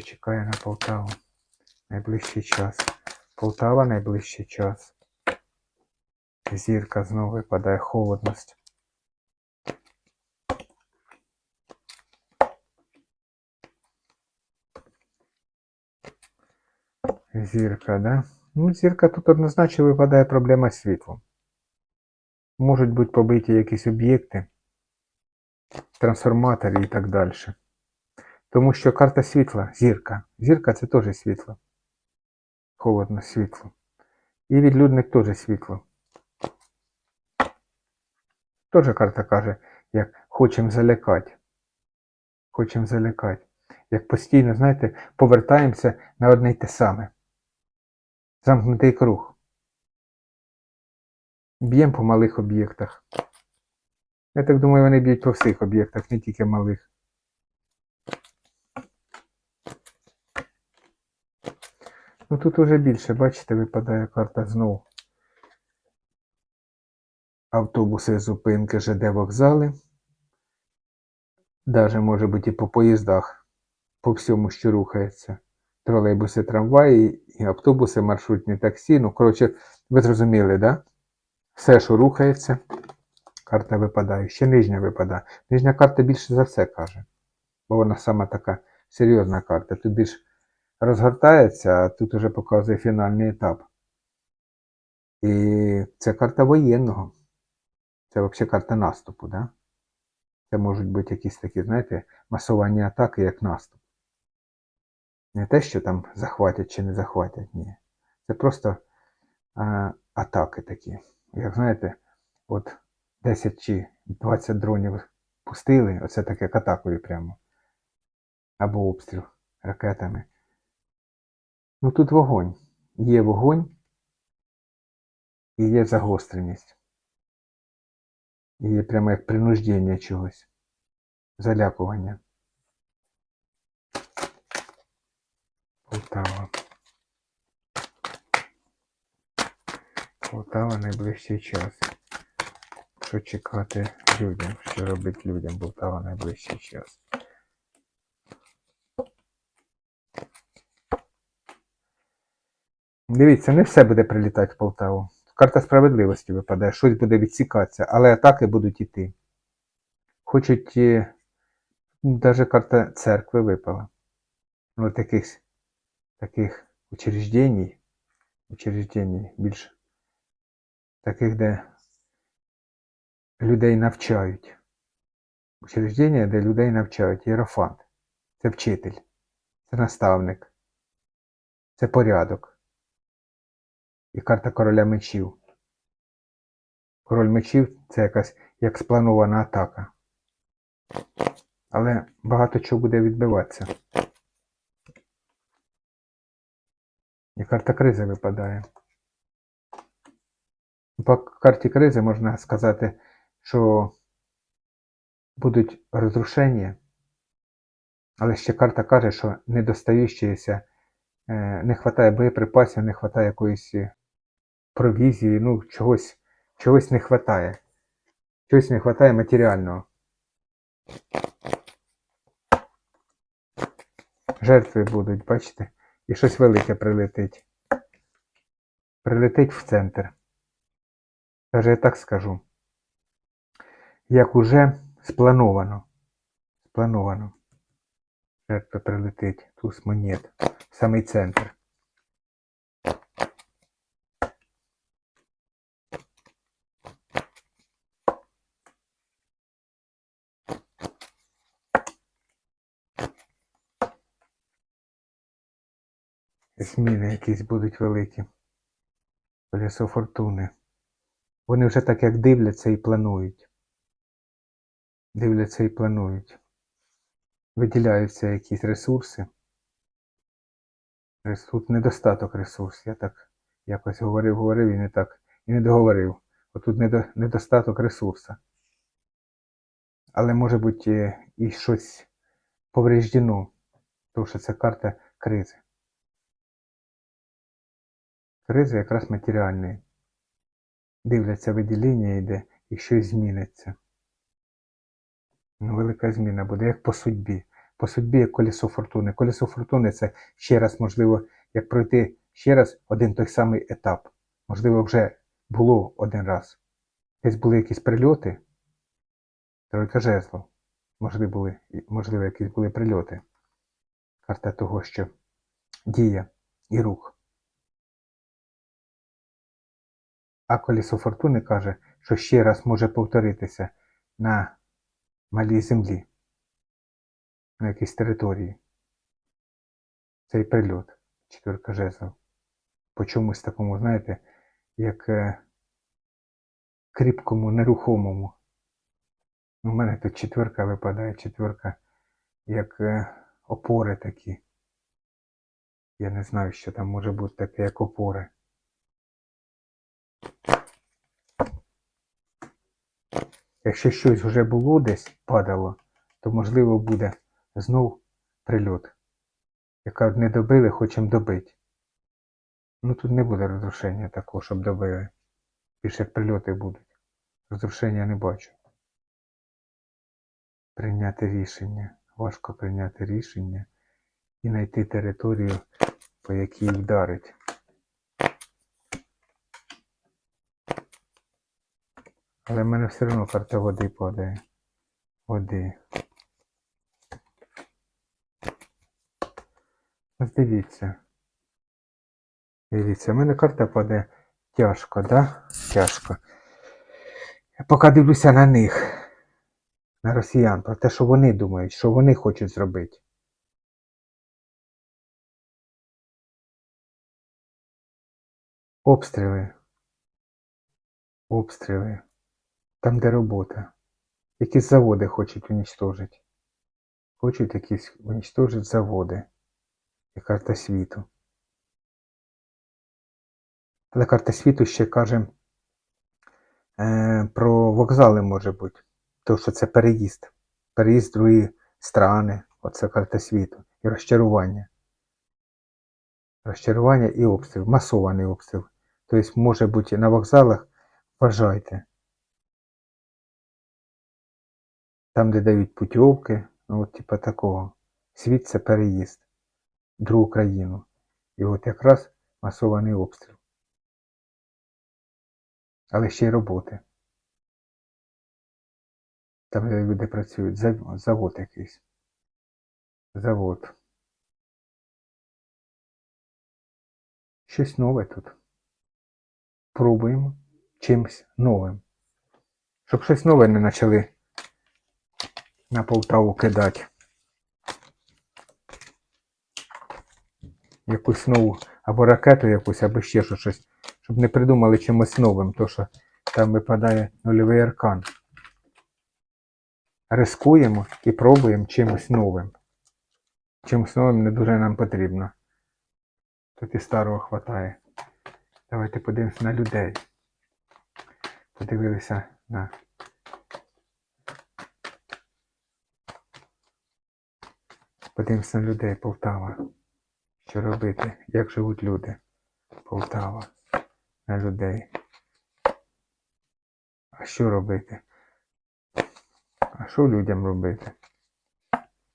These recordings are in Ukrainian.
що чекає на Полтаву найближчий час. Полтава найближчий час. Зірка знову випадає холодність. Зірка, да? Ну, зірка тут однозначно випадає проблема з світлом. Можуть бути побиті якісь об'єкти, трансформатори і так далі. Тому що карта світла, зірка. Зірка це теж світло. Холодно світло. І відлюдник теж світло. Теж карта каже, як хочемо залякати. Хочемо залякати. Як постійно, знаєте, повертаємося на одне й те саме. Замкнутий круг. Б'ємо по малих об'єктах. Я так думаю, вони б'ють по всіх об'єктах, не тільки малих. Ну тут уже більше, бачите, випадає карта знову. Автобуси, зупинки, ЖД вокзали. Даже може бути і по поїздах, по всьому, що рухається. Тролейбуси, трамваї, і автобуси, маршрутні таксі. Ну, коротше, ви зрозуміли, да? Все, що рухається, карта випадає. Ще нижня випадає. Нижня карта більше за все каже. Бо вона сама така серйозна карта. Тут більш розгортається, а тут уже показує фінальний етап. І це карта воєнного. Це взагалі карта наступу, да? Це можуть бути якісь такі, знаєте, масовані атаки, як наступ. Не те, що там захватять чи не захватять, ні. Це просто а, атаки такі. Як знаєте, от 10 чи 20 дронів пустили, оце таке як атакою прямо. Або обстріл ракетами. Ну тут вогонь. Є вогонь і є загостреність. І є прямо як принуждення чогось. Залякування. Полтава. Полтава найближчий час. Що чекати людям? Що робить людям Полтава найближчий час? Дивіться, не все буде прилітати в Полтаву. Карта справедливості випадає, щось буде відсікатися, але атаки будуть іти. Хочуть, навіть карта церкви випала. Ну, таких, таких учреждень, учреждень більше таких, де людей навчають. Учреждення, де людей навчають. Єрофант. Це вчитель, це наставник, це порядок. І карта короля мечів. Король мечів це якась як спланована атака. Але багато чого буде відбиватися. І карта кризи випадає. По карті кризи можна сказати, що будуть розрушення, але ще карта каже, що е, не вистачає боєприпасів, не вистачає якоїсь провізії, ну, чогось, чогось не вистачає. Чогось не вистачає матеріального. Жертви будуть, бачите? І щось велике прилетить. Прилетить в центр. Даже я так скажу. Як уже сплановано. Сплановано. Жертва прилетить. Туз монет. В самий центр. Зміни якісь будуть великі. Колесо фортуни. Вони вже так як дивляться і планують. Дивляться і планують. Виділяються якісь ресурси. Тут недостаток ресурсів. Я так якось говорив, говорив і не так, і не договорив. Недо, недостаток ресурсу. Але може бути і щось повреждено, тому що це карта кризи. Кризи якраз матеріальної. Дивляться, виділення йде і щось зміниться. Ну, велика зміна буде, як по судьбі. по судьбі як колесо фортуни. Колесо фортуни це ще раз, можливо, як пройти ще раз один той самий етап. Можливо, вже було один раз. Десь були якісь прильоти. Тройка жезлов. Можливо, були, можливо, якісь були прильоти. Карта того, що дія і рух. А колесо фортуни каже, що ще раз може повторитися на малій землі, на якійсь території. Цей прильот, четвірка жезлов. По чомусь такому, знаєте, як е, кріпкому, нерухомому. У мене тут четверка випадає, четверка, як е, опори такі. Я не знаю, що там може бути таке, як опори. Якщо щось вже було десь падало, то можливо буде знов прильот. Яка не добили, хочемо добити. Ну тут не буде розрушення такого, щоб добили. Більше як прильоти будуть. Розрушення не бачу. Прийняти рішення. Важко прийняти рішення і знайти територію, по якій вдарить. Але в мене все одно карта води падає. Води. Ось дивіться. Дивіться, в мене карта падає тяжко, да? Тяжко. Я поки дивлюся на них, на росіян, про те, що вони думають, що вони хочуть зробити. Обстріли. Обстріли. Там, де робота. Якісь заводи хочуть уничтожити. Хочуть якісь уничтожити заводи. І карта світу. Але карта світу ще каже е, про вокзали може бути. Тому що це переїзд. Переїзд в другі страни. Оце карта світу. І розчарування. Розчарування і обстріл. Масований обстріл. Тобто, може бути на вокзалах, вважайте. Там, де дають путівки, ну, от, типа такого. Світ це переїзд другу країну. І от якраз масований обстріл. Але ще й роботи. Там, де люди працюють, завод якийсь. Завод. Щось нове тут. Пробуємо чимось новим. Щоб щось нове не почали на Полтаву кидати. Якусь нову або ракету якусь, або ще щось. Щоб не придумали чимось новим, то що там випадає нульовий аркан. Рискуємо і пробуємо чимось новим. Чимось новим не дуже нам потрібно. Тут і старого хватає. Давайте подивимося на людей. Подивилися на Подивимося на людей Полтава. Що робити? Як живуть люди? Полтава. На людей. А що робити? А що людям робити?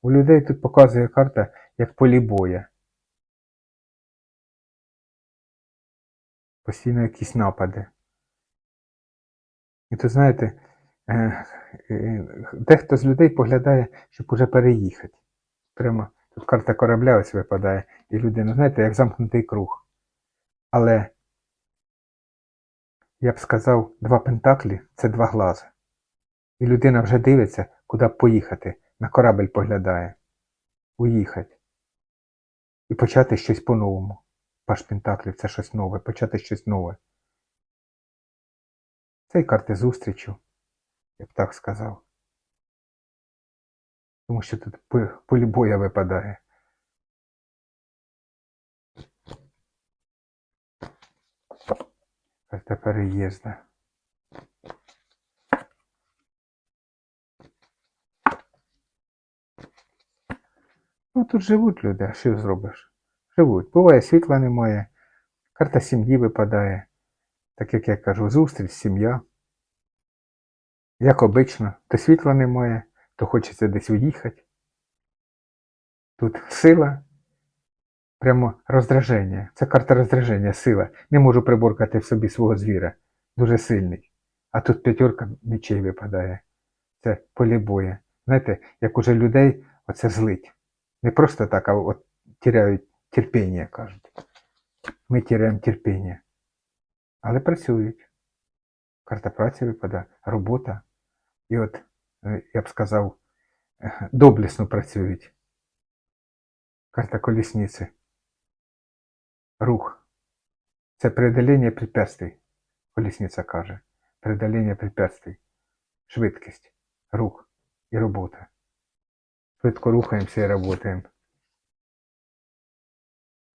У людей тут показує карта як полі боя. Постійно якісь напади. І то знаєте, е, е, дехто з людей поглядає, щоб уже переїхати. Прямо тут карта корабля ось випадає, і людина, знаєте, як замкнутий круг. Але я б сказав, два пентаклі це два глази. І людина вже дивиться, куди поїхати, на корабель поглядає. Уїхати. І почати щось по-новому. Паш пентаклів це щось нове, почати щось нове. Це і карти зустрічу, я б так сказав. Тому що тут по- полі боя випадає. Карта переїзда. Ну тут живуть люди, а що зробиш? Живуть. Буває, світла немає, карта сім'ї випадає. Так як я кажу, зустріч, сім'я. Як обично, то світла немає, то хочеться десь уїхати. Тут сила, прямо роздраження. Це карта роздраження, сила. Не можу приборкати в собі свого звіра. Дуже сильний. А тут п'ятерка мечей випадає. Це полі бою. Знаєте, як уже людей оце злить. Не просто так, а от тіряють терпіння, кажуть. Ми тіряємо терпіння. Але працюють. Карта праці випадає, робота. І от, я б сказав, е, доблесно працюють. Карта колісниці. Рух. Це преодоління препятствий. Колісниця каже. Преодоління препятствий. Швидкість, рух і робота. Швидко рухаємося і працюємо.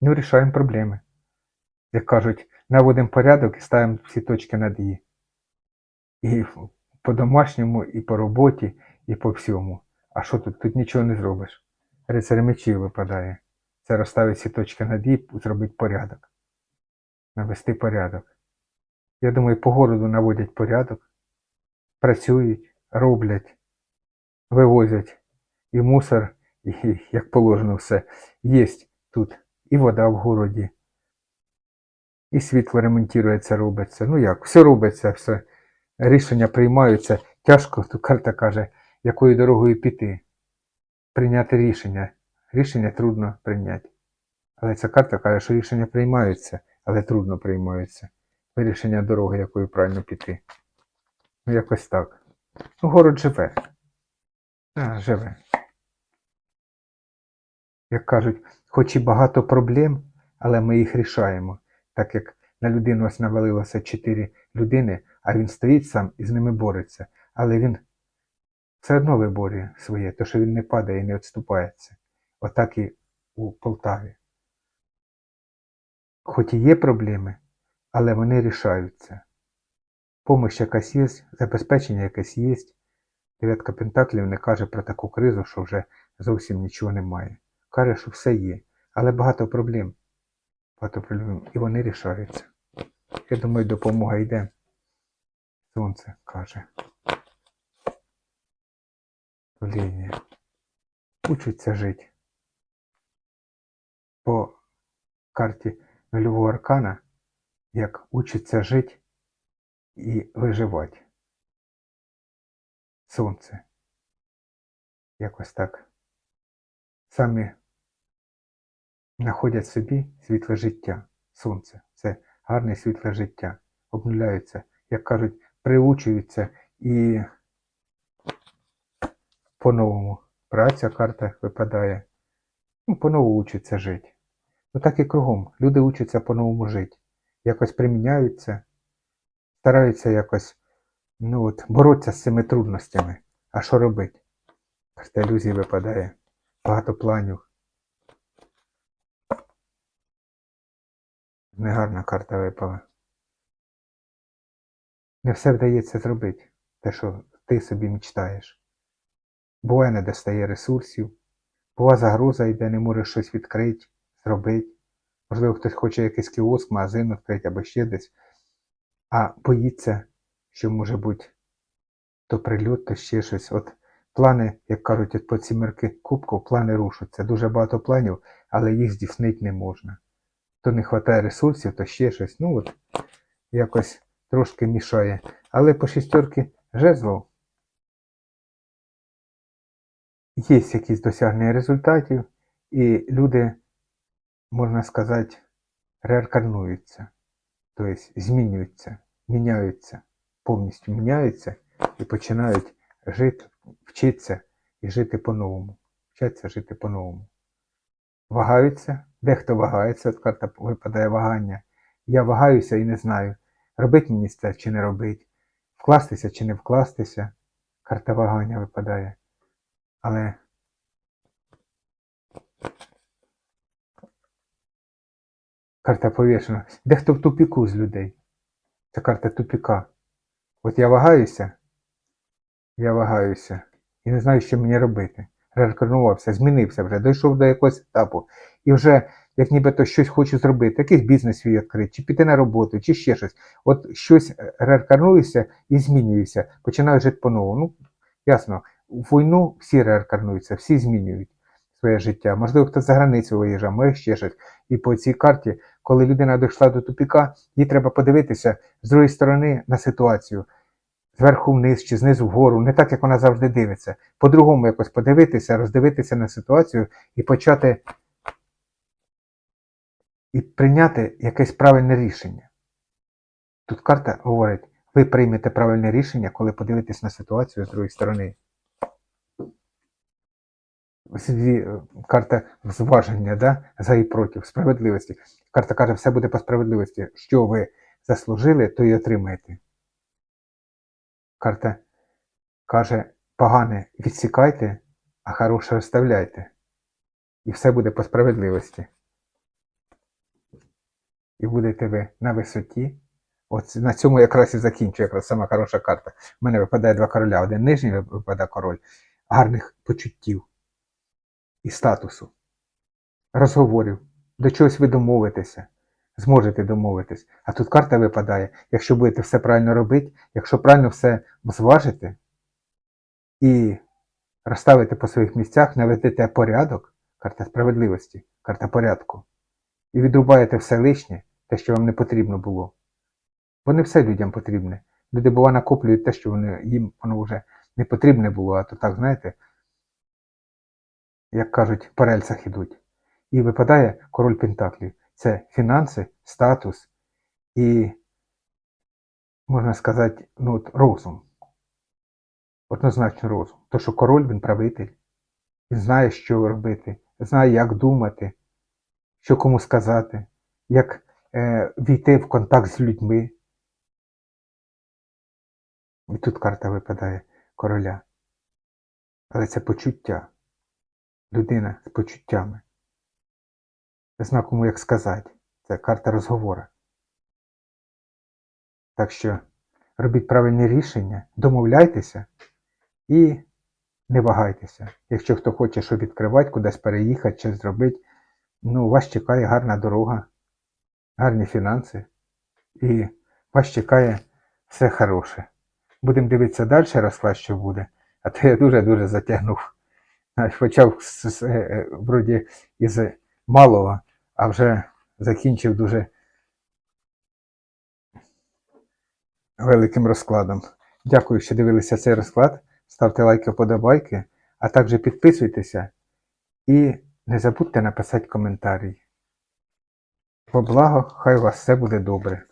Ну, рішаємо проблеми. Як кажуть, наводимо порядок і ставимо всі точки над «і». І по-домашньому, і по роботі, і по всьому. А що тут? Тут нічого не зробиш. Рицарь мечів випадає. Це розставити всі точки над «і», зробити порядок. Навести порядок. Я думаю, по городу наводять порядок, працюють, роблять, вивозять і мусор, і як положено все. Є тут і вода в городі, і світло ремонтується, робиться. Ну як, все робиться, все. Рішення приймаються. Тяжко, тут карта каже, якою дорогою піти. Прийняти рішення. Рішення трудно прийняти. Але ця карта каже, що рішення приймаються, але трудно приймаються. Вирішення дороги, якою правильно піти. Ну, якось так. Ну, город живе. А, живе. Як кажуть, хоч і багато проблем, але ми їх рішаємо. Так як на людину ось навалилося чотири людини, а він стоїть сам і з ними бореться. Але він все одно виборює своє, то що він не падає і не відступається. Отак і у Полтаві. Хоч і є проблеми, але вони рішаються. Помощь якась є, забезпечення якесь є. Дев'ятка Пентаклів не каже про таку кризу, що вже зовсім нічого немає. Каже, що все є, але багато проблем. Багато і вони рішаються. Я думаю, допомога йде. Сонце каже. Лінія. Учиться жити. По карті нульового аркана, як учиться жити і виживати. Сонце. Якось так. Самі знаходять собі світле життя. Сонце. Це гарне світле життя. Обнуляються, як кажуть, приучуються і по-новому. Праця карта випадає. Ну, по-новому учаться жити. Ну так і кругом. Люди учаться по-новому жити. Якось приміняються, стараються якось ну от, боротися з цими трудностями. А що робити? Карта ілюзії випадає. Багато планів. Негарна карта випала. Не все вдається зробити, те, що ти собі мечтаєш. Буває, не достає ресурсів, бува загроза йде, не може щось відкрити, зробити. Можливо, хтось хоче якийсь кіоск, магазин відкрити або ще десь, а боїться, що може бути то прильот, то ще щось. От плани, як кажуть, от по сімерки кубків, плани рушаться. Дуже багато планів, але їх здійснити не можна. То не вистачає ресурсів, то ще щось. Ну от якось трошки мішає. Але по шістерки жезлов є якісь досягнення результатів, і люди, можна сказати, реаркануються, тобто змінюються, міняються, повністю міняються і починають жити, вчитися і жити по-новому. Вчаться жити по-новому. Вагаються, дехто вагається, от карта випадає вагання. Я вагаюся і не знаю, робить мені це чи не робить, вкластися чи не вкластися. Карта вагання випадає. Але карта повішена. Дехто в тупіку з людей. Це карта тупіка. От я вагаюся, я вагаюся і не знаю, що мені робити. Реарканувався, змінився вже, дійшов до якогось етапу. І вже, як нібито щось хочу зробити, якийсь бізнес свій відкрити, чи піти на роботу, чи ще щось. От щось реаркануюся і змінююся, починаю жити по-новому. Ну, ясно, в війну всі реаркануються, всі змінюють своє життя. Можливо, хтось за границю виїжджав, може ще щось. І по цій карті, коли людина дійшла до тупіка, їй треба подивитися з другої сторони на ситуацію. Зверху вниз чи знизу вгору, не так, як вона завжди дивиться. По-другому якось подивитися, роздивитися на ситуацію і почати і прийняти якесь правильне рішення. Тут карта говорить, ви приймете правильне рішення, коли подивитесь на ситуацію з другої сторони. Е, карта зваження, да? за і проти, справедливості. Карта каже, все буде по справедливості. Що ви заслужили, то й отримаєте. Карта каже, погане відсікайте, а хороше оставляйте. І все буде по справедливості. І будете ви на висоті. От на цьому якраз і закінчую, якраз сама хороша карта. У мене випадає два короля. Один нижній випадає король гарних почуттів і статусу, розговорів, до чогось ви домовитеся, зможете домовитись. А тут карта випадає, якщо будете все правильно робити, якщо правильно все зважите і розставите по своїх місцях, наведете порядок, карта справедливості, карта порядку, і відрубаєте все лишнє, те, що вам не потрібно було. Бо не все людям потрібне. Люди, бува, накоплюють те, що вони, їм воно вже не потрібне було, а то так, знаєте, як кажуть, по рельсах ідуть. І випадає король Пентаклів. Це фінанси, статус і, можна сказати, ну, от розум. Однозначно розум. То, що король він правитель, він знає, що робити, знає, як думати, що кому сказати, як е, війти в контакт з людьми. І тут карта випадає короля. Але це почуття. Людина з почуттями. Не знаю, кому як сказати. Це карта розговора. Так що робіть правильні рішення, домовляйтеся і не вагайтеся. Якщо хто хоче що відкривати, кудись переїхати, щось зробити, ну, вас чекає гарна дорога, гарні фінанси, і вас чекає все хороше. Будемо дивитися далі розклад, що буде. А то я дуже-дуже затягнув. Почав з, е, вроді із малого, а вже закінчив дуже великим розкладом. Дякую, що дивилися цей розклад. Ставте лайки, вподобайки, а також підписуйтеся і не забудьте написати коментарі. По благо, хай у вас все буде добре.